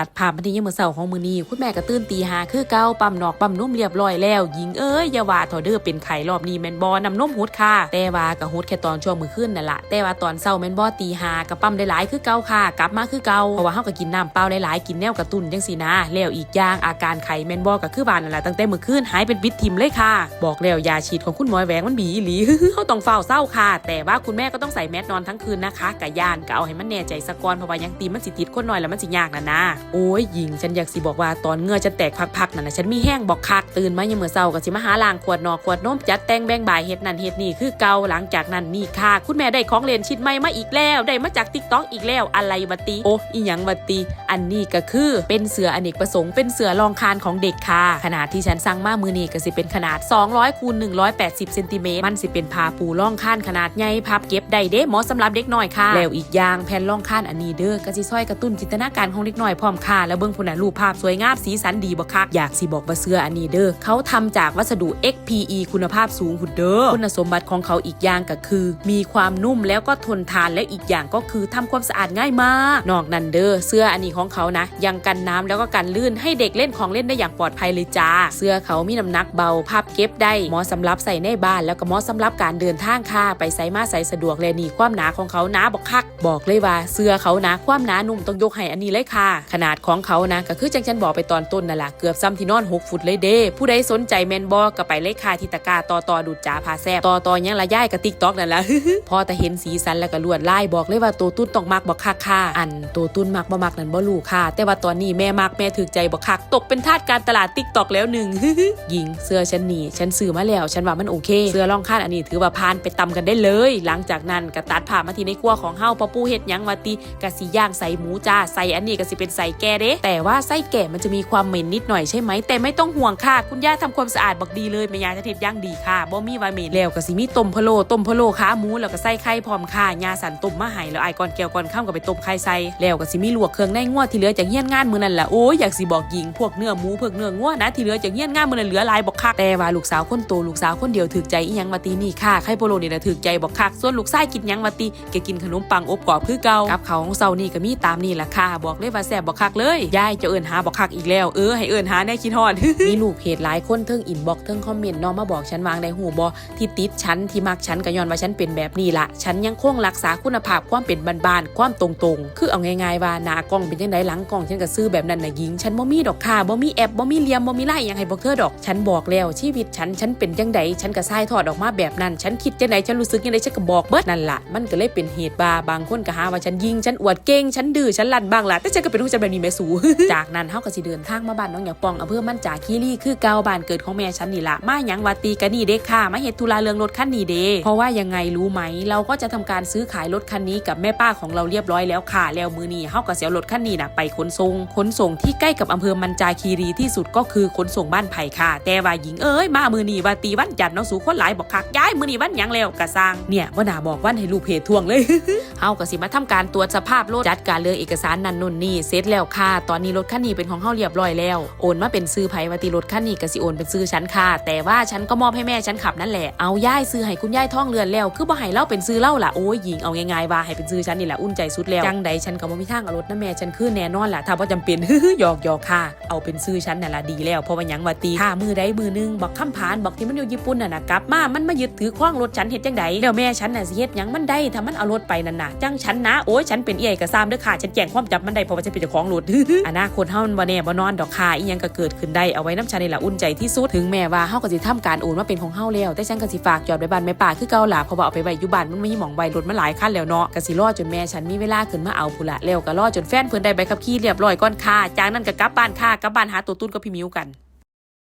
ตัดภาพมาที่ยามมื้อเช้าของมือนี้คุณแม่ก็ตื่นตีหาคือเก่าปั๊มนอกปั๊มนุ่มเรียบร้อยแล้วหญิงเอ้ยอย่าว่าเถอเด้อเป็นไข่รอบนี้แมนบ่น้ำนมหุดค่ะ แต่ว่าก็หุดแค่ตอนช่วงมื้อคืนนั่นละแต่ว่าตอนเช้าแมนบ่ตีหาก็ปั๊มได้หลายคือเก่าค่ะ กลับมาคือเก่าเพราะว่าเฮาก็กินน้ำเปล่าหลายๆกินแนวกระตุ้นจังซี่นะแล้วอีกอย่างอาการไข้แมนบ่ก็คือบานนั่นแหละตั้งแต่มื้อคืนหายเป็นวิตทิมเลยค่ะ บอกแล้วยาฉีดของคุณหมอแหวงมันบีอีหลีเฮาต้องเฝ้าเศร้าค่ะ แต่ว่าคุณแม่ก็ต้องใส่แมสนอนทั้งคืนนะคะกะยานก็เอาให้มันแน่ใจสะก่อนเพราะว่ายังตีมันสิติดคนหน้อยแล้วมันสิยากนะนะโอ้ยหญิงฉันอยากสิบอกว่าตอนเงือจะแตกพักๆนั่นนะฉันมีแห้งบอกคักตื่นมายังเมื่อเช้าก็สิมาหาล้างขวดนอกขวดนมจัดแต่งแบ่งบ่ายเฮ็ดนั่นเฮ็ดนี่คือเกาหลังจากนั้นนี่ค่ะ คุณแม่ได้ของเล่นชิ้นใหม่มาอีกแล้ว ได้มาจาก TikTok อีกแล้วอะไรวะติโอ้อีหยังวะติอันนี้ก็คือเป็นเสืออเนกประสงค์เป็นเสือรองคานของเด็กค่ะ ขนาดที่ฉันสั่งมามือนี้ก็สิเป็นขนาด 200คูณ180เซนติเมตรมันสิเป็นผ้าปูรองคานขนาดใหญ่พับเก็บได้เด้เหมาะสำหรับเด็กน้อยค่ะ แล้วอีกอย่างแผ่นรองคานอันนี้เด้อก็สิช่วยกระตุ้นจินตนาการของเด็กน้อยพร้อมค่ะแล้วเบิ่งพุ่นน่ะรูปภาพสวยงามสีสันดีบ่คักอยากสิบอกว่าเสื้ออันนี้เด้อเขาทำจากวัสดุ XPE คุณภาพสูงหุ่นเด้อคุณสมบัติของเขาอีกอย่างก็คือ มีความนุ่มแล้วก็ทนทานและอีกอย่างก็คือทำความสะอาดง่ายมากนอกนั้นเด้อเสื้ออันนี้ของเขานะ ยังกันน้ำแล้วก็กันลื่นให้เด็กเล่นของเล่นได้อย่างปลอดภัยเลยจ้า เสื้อเขามีน้ำหนักเบาพับเก็บได้เหมาะสำหรับใส่ในบ้านแล้วก็เหมาะสำหรับการเดินทางค่ะไปใส่มาใส่สะดวกเลยนี่ความหนาของเขาหนาบอกคัก บอกเลยว่าเสื้อเขานะความหนานุ่มต้องยกให้อันนี้เลยค่ะขนาดของเขานะก็คือจังฉันบอกไปตอนต้นนั่นแหละเกือบซ้ำที่นอน 6 ฟุตเลยเด้ผู้ใดสนใจแมนบอก็ไปเลยค่ะที่ตกาต่อต่อดูดจ้าพาแซบต่อต่อยังละย่ายกับติ๊กต็อกนั่นแหละพอแต่เห็นสีสันแล้วก็ลวดลายบอกเลยว่าตัวตุ้นต้องมักบอกคักค่ะอันตัวตุ้นมักบ่มักนั่นบ่รู้ค่ะ แต่ว่าตอนนี้แม่มักแม่ถึกใจบอกคักตกเป็นทาสการตลาดติ๊กต็อกแล้วหนึ่งหญิงเสื้อฉันนี่ฉันซื้อมาแล้วฉันว่ามันโอเค เสื้อรองคาดอันนี้ถือว่าพานไปตำกันได้เลย หลังจากนั้นก็ตัดผ่ามาที่ในครัวของเฮาปอปูเฮ็ดยังวาติกะสิย่างใส่หมูจ้าใส่อันนี้ก็สิเป็นใส่แกเด้แต่ว่าไส้แก่มันจะมีความเหม็นนิดหน่อยใช่ไหมแต่ไม่ต้องห่วงค่ะ คุณย่าทำความสะอาดบักดีเลยแม่ยาจะเฮ็ดย่างดีค่ะบ่มีว่าเหม็นแล้วก็สิมีต้มพะโล้ต้มพะโล้ขาหมูแล้วก็ใส่ไข่พร้อมค่ะยาสันต้มมาให้แล้วไอ้ก่อนแก้วก่อนข้ามก็ไปต้มไข่ใส่แล้วก็สิมีลวกเครื่องในงัวที่เหลือจากเฮียนงานมือนั้นแหละโอ้ยอยากสิบอกหญิงพวกเนื้อหมูพวกเนื้องัวนะที่เหลือจากเฮียนงานมือนั้นเหลือลายบอกคักแต่ว่าลูกสาวคนโตลูกสาวคนเดียวถึกใจอีหยังมาตีนี่ค่ะไข่โปโลนี่นะถึกใจบอกคักส่วนลูกชายกินยังมาตีแกกินขนมปังอบกรอบคือเก่ากับเขาของเซานี่ก็มีตามนี่แหละค่ะบอกเลยว่าแซ่บบอกคักเลยยายจะเอิ้นหาบอกคักอีกแล้วเออให้เอิ้นหาแน่คิดฮอดมีลูกเพจหลายคนเทิงอินบ็อกเทิงคอมเมนต์น้องมาบอกฉันวางในหูบอที่ติดฉันที่มักฉันก็ย้อนว่าฉันเป็นแบบนี้ละฉันยังคงรักษาคุณภาพความเป็นบานๆความตรงๆ คือเอาง่ายๆว่าหน้ากล้องเป็นจังไดหลังกล้องฉันก็ซื้อแบบนั้นนะหญิง ฉันบ่มีดอกค่ะบ่มีแอปบ่มีเลียมบ่มีไล่ยังให้บอกเธอดอก ฉันบอกแล้วชีวิตฉันฉันเป็นจังไดฉันก็ทรายทอดออกมาแบบนั้น ฉันคิดจังไดฉันรู้สึกจังไดฉันก็บอกเบิดนั่นละมันก็เลยเป็นเหตุบาบางคนก็หาว่าฉันยิงฉันอวดเก่งฉันดื้อฉันลั่นบ้างละแต่ฉันก็เป็นผู้จัดแบบนี้แม่สู จากนั้นเฮาก็สิเดินทางมาบ้านน้องหยาปองอำเภอมันจาคีรีคือเก่าบ้านเกิดของแม่ฉันนี่ละมาหยังวัดตีกันนี่เด้ค่ะมาเฮ็ดธุระเรื่องรถคันนี้เด้เพราะว่ายังไงรู้ไหม เราก็จะทำการซื้อขายรถคันนี้กับแม่ป้าของเราเรียบร้อยแล้วค่ะแล้วมือนี้เฮาก็สิเอารถคันนี้น่ะไปขนส่งขนส่งที่ใกล้กับอำเภอมันจาคีรีที่สุดก็คือขนส่งบ้านไผ่ค่ะ แต่ว่าหญิงเอ้ยมามือนี้ว่าตีวันจันทร์น้องสูคนหลายบอกคักย้ายมือนี้วันหยังแล้วกะสร้างเนี่ยว่าน่าบอกวันให้ลูกเพจทวงเลย เฮาก็สิมาทำการตรวจสภาพรถจัดการเรื่องเอกสารนั่นนู่นนี่เสร็จแล้วค่ะ ตอนนี้รถคันนี้เป็นของเฮาเรียบร้อยแล้ว โอนมาเป็นซื้อไผว่าติรถคันนี้ก็สิโอนเป็นซื้อฉันค่ะ แต่ว่าฉันก็มอบให้แม่ฉันขับนั่นแหละ เอาย่ายซื้อให้คุณย่ายท่องเรือนแล้ว คือบ่ให้เล่าเป็นซื้อเล่าล่ะ โอ้ยหญิงเอาง่ายๆว่าให้เป็นซื้อฉันนี่แหละอุ่นใจสุดแล้วจังใดฉันก็บ่มีทางเอารถนะแม่ฉันคือแน่นอนล่ะถ้าบ่จำเป็นหยอกหยอกค่ะ เอาเป็นซื้อฉันน่ะล่ะดีแล้วเพราะว่าหยังว่าตีถ้ามือใดมือนึงบอกคำผานบอกที่มันอยู่ญี่ปุ่นน่ะนะกลับมามันมายึดถือคว้างรถฉันเฮ็ดจังใดแล้วแม่ฉันน่ะสิเฮ็ดหยังมันได้ถ้ามันเอารถไปนั่นน่ะจังฉันนะโอ้ยฉันเป็นเอี่ยกระซามเด้อค่ะ ฉันแจ้งความจับมันได้เพราะว่าฉันเป็นเจ้าของรถอนาคตเฮามันบ่แน่บ่นอนดอกค่ะอีหยังก็เกิดขึ้นได้เอาไว้น้ำฉันนี่ล่ะอุ่นใจที่สุดถึงแม้ว่าเฮาก็สิทำการโอนมาเป็นของเฮาแล้วแต่ฉันก็สิฝากจอดไว้บ้านแม่ป่าคือเก่าล่ะเพราะว่าเอาไปไว้อยู่บ้านมันไม่มีหม่องไว้รถมาหลายคันแล้วเนาะก็สิรอจนแม่ฉันมีเวลาขึ้นมาเอาพุนละแล้วก็รอจนแฟนเพิ่นได้ใบขับขี่เรียบร้อยก่อนค่ะจากนั้นก็กลับบ้านค่ะกลับบ้านหาตัวตุ้นกับพี่มิวกัน